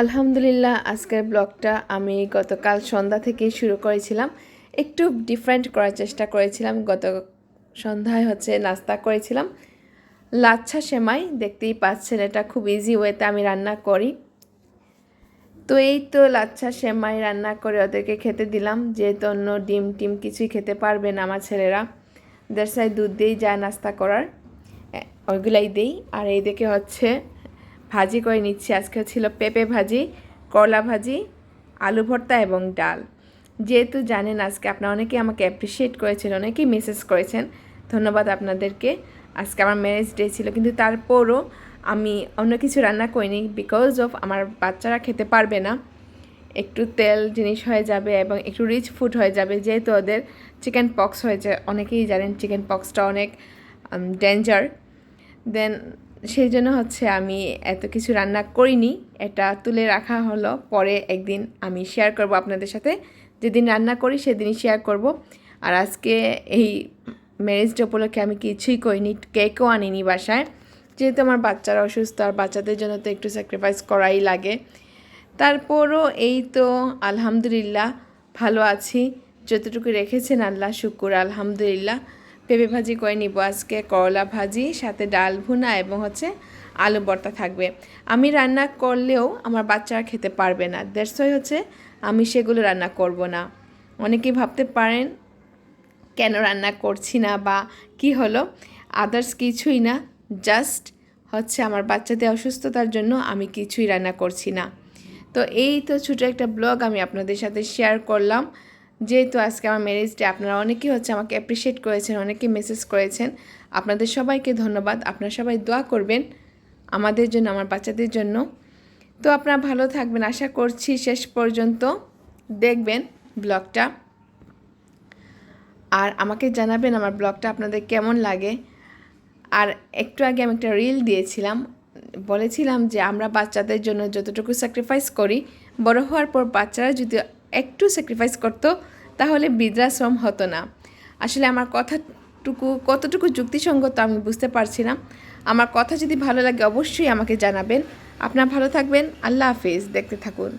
আলহামদুলিল্লাহ আজকের ব্লগটা আমি গতকাল সন্ধ্যা থেকে শুরু করেছিলাম। একটু ডিফারেন্ট করার চেষ্টা করেছিলাম। গত সন্ধ্যায় হচ্ছে নাস্তা করেছিলাম। লাচ্ছা সেমাই, দেখতেই পাচ্ছেন, এটা খুব ইজি ওয়েতে আমি রান্না করি। তো এই তো লাচ্ছা সেমাই রান্না করে ওদেরকে খেতে দিলাম। যেহেতু অন্য ডিম টিম কিছুই খেতে পারবে না আমার ছেলেরা। দেড় সাই দুধ দিয়েই যায় নাস্তা করার ওইগুলাই দিই। আর এই দিকে হচ্ছে ভাজি করে নিচ্ছি। আজকে ছিল পেঁপে ভাজি, করলা ভাজি, আলু ভর্তা এবং ডাল। যেহেতু জানেন আজকে আপনারা অনেকেই আমাকে অ্যাপ্রিসিয়েট করেছেন, অনেকেই মেসেজ করেছেন। ধন্যবাদ আপনাদেরকে। আজকে আমার ম্যারেজ ডে ছিল, কিন্তু তারপরও আমি অন্য কিছু রান্না করিনি বিকজ অফ আমার বাচ্চারা খেতে পারবে না। একটু তেল জিনিস হয়ে যাবে এবং একটু রিচ ফুড হয়ে যাবে, যেহেতু ওদের চিকেন পক্স হয়েছে। অনেকেই জানেন চিকেন পক্সটা অনেক ডেঞ্জার দেন সেই জন্য হচ্ছে আমি এত কিছু রান্না করিনি। এটা তুলে রাখা হলো, পরে একদিন আমি শেয়ার করব আপনাদের সাথে। যেদিন রান্না করি সেদিনই শেয়ার করব। আর আজকে এই ম্যারেজ ডে উপলক্ষে আমি কিছুই করিনি কেকও আনিনি বাসায়। যেহেতু আমার বাচ্চারা অসুস্থ, আর বাচ্চাদের জন্য তো একটু স্যাক্রিফাইস করাই লাগে। তারপরও এই তো আলহামদুলিল্লাহ ভালো আছি। যতটুকু রেখেছেন আল্লাহ শুকুর, আলহামদুলিল্লাহ। পেঁপে ভাজি করে নিব আজকে, করলা ভাজি, সাথে ডাল ভুনা এবং হচ্ছে আলু ভর্তা থাকবে। আমি রান্না করলেও আমার বাচ্চারা খেতে পারবে না। দেড়শোই হচ্ছে আমি সেগুলো রান্না করব না। অনেকেই ভাবতে পারেন, কেন রান্না করছি না বা কি হলো? আদার্স কিছুই না। জাস্ট হচ্ছে আমার বাচ্চাদের অসুস্থতার জন্য আমি কিছুই রান্না করছি না। তো এই তো ছোটো একটা ব্লগ আমি আপনাদের সাথে শেয়ার করলাম। যেহেতু আজকে আমার ম্যারেজ ডে আপনারা অনেকেই হচ্ছে আমাকে অ্যাপ্রিসিয়েট করেছেন অনেকে মেসেজ করেছেন। আপনাদের সবাইকে ধন্যবাদ। আপনারা সবাই দোয়া করবেন আমাদের জন্য, আমার বাচ্চাদের জন্য। তো আপনারা ভালো থাকবেন। আশা করছি শেষ পর্যন্ত দেখবেন ব্লগটা। আর আমাকে জানাবেন আমার ব্লগটা আপনাদের কেমন লাগে। আর একটু আগে আমি একটা রিল দিয়েছিলাম। বলেছিলাম যে আমরা বাচ্চাদের জন্য যতটুকু স্যাক্রিফাইস করি, বড় হওয়ার পর বাচ্চারা যদি একটু স্যাক্রিফাইস করতো, তাহলে বৃদ্ধাশ্রম হতো না। আসলে আমার কথাটুকু, কতটুকু যুক্তিসঙ্গত আমি বুঝতে পারছি না। আমার কথা যদি ভালো লাগে অবশ্যই আমাকে জানাবেন। আপনারা ভালো থাকবেন। আল্লাহ হাফিজ। দেখতে থাকুন।